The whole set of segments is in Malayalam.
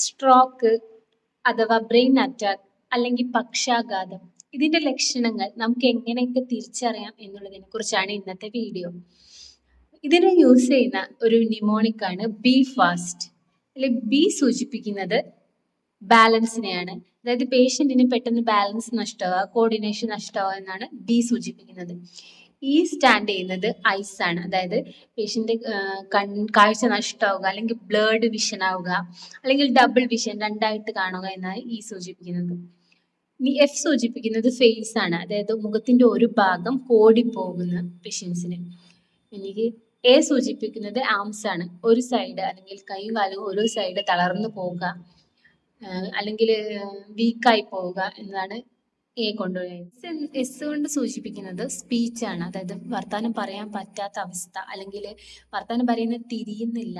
സ്ട്രോക്ക് അഥവാ ബ്രെയിൻ അറ്റാക്ക് അല്ലെങ്കിൽ പക്ഷാഘാതം. ഇതിന്റെ ലക്ഷണങ്ങൾ നമുക്ക് എങ്ങനെയൊക്കെ തിരിച്ചറിയാം എന്നുള്ളതിനെ കുറിച്ചാണ് ഇന്നത്തെ വീഡിയോ ഇതിന് യൂസ് ചെയ്യുന്ന ഒരു നിമോണിക് ആണ് ബി ഫാസ്റ്റ് അല്ലെ ബി സൂചിപ്പിക്കുന്നത് ബാലൻസിനെയാണ് അതായത് പേഷ്യന്റിന് പെട്ടെന്ന് ബാലൻസ് നഷ്ടമാവുക കോർഡിനേഷൻ നഷ്ടമാവുക എന്നാണ് ബി സൂചിപ്പിക്കുന്നത്. ഈ സ്റ്റാൻഡ് ചെയ്യുന്നത് ഐസ് ആണ്. അതായത് പേഷ്യന്റ് കൺ കാഴ്ച നഷ്ടമാവുക അല്ലെങ്കിൽ ബ്ലേഡ് വിഷൻ ആവുക അല്ലെങ്കിൽ ഡബിൾ വിഷൻ രണ്ടായിട്ട് കാണുക എന്നാണ് ഈ സൂചിപ്പിക്കുന്നത്. ഇനി എഫ് സൂചിപ്പിക്കുന്നത് ഫേസ് ആണ്. അതായത് മുഖത്തിന്റെ ഒരു ഭാഗം കോടിപ്പോകുന്ന പേഷ്യൻസിന് എനിക്ക് എ സൂചിപ്പിക്കുന്നത് ആംസ് ആണ്. ഒരു സൈഡ് അല്ലെങ്കിൽ കൈ കാലും ഒരു സൈഡ് തളർന്നു പോവുക അല്ലെങ്കിൽ വീക്കായി പോവുക എന്നതാണ് എ എസ് കൊണ്ട് സൂചിപ്പിക്കുന്നത് സ്പീച്ച് ആണ്. അതായത് വർത്താനം പറയാൻ പറ്റാത്ത അവസ്ഥ അല്ലെങ്കിൽ വർത്താനം പറയുന്നത് തിരിയുന്നില്ല.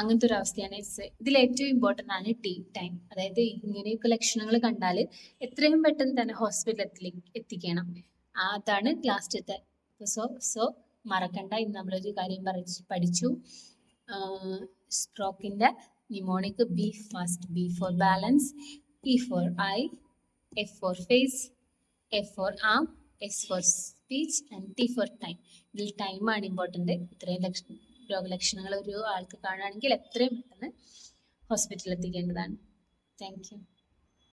അങ്ങനത്തെ ഒരു അവസ്ഥയാണ് എസ്. ഇതിൽ ഏറ്റവും ഇമ്പോർട്ടന്റ് ആണ് ടി ടൈം അതായത് ഇങ്ങനെയൊക്കെ ലക്ഷണങ്ങൾ കണ്ടാൽ എത്രയും പെട്ടെന്ന് തന്നെ ഹോസ്പിറ്റലിൽ എത്തിക്കണം. അതാണ് ലാസ്റ്റത്തെ സോ സോ മറക്കണ്ട. ഇന്ന് നമ്മളൊരു കാര്യം പഠിച്ചു. പഠിച്ചു സ്ട്രോക്കിന്റെ mnemonic B fast B for balance E for eye F for face, F for arm, S for speech and T for time. ഇതിൽ ടൈമാണ് ഇമ്പോർട്ടന്റ് ഇത്രയും ലക്ഷ രോഗലക്ഷണങ്ങൾ ഒരു ആൾക്ക് കാണുകയാണെങ്കിൽ എത്രയും പെട്ടെന്ന് ഹോസ്പിറ്റലിൽ എത്തിക്കേണ്ടതാണ്. Thank you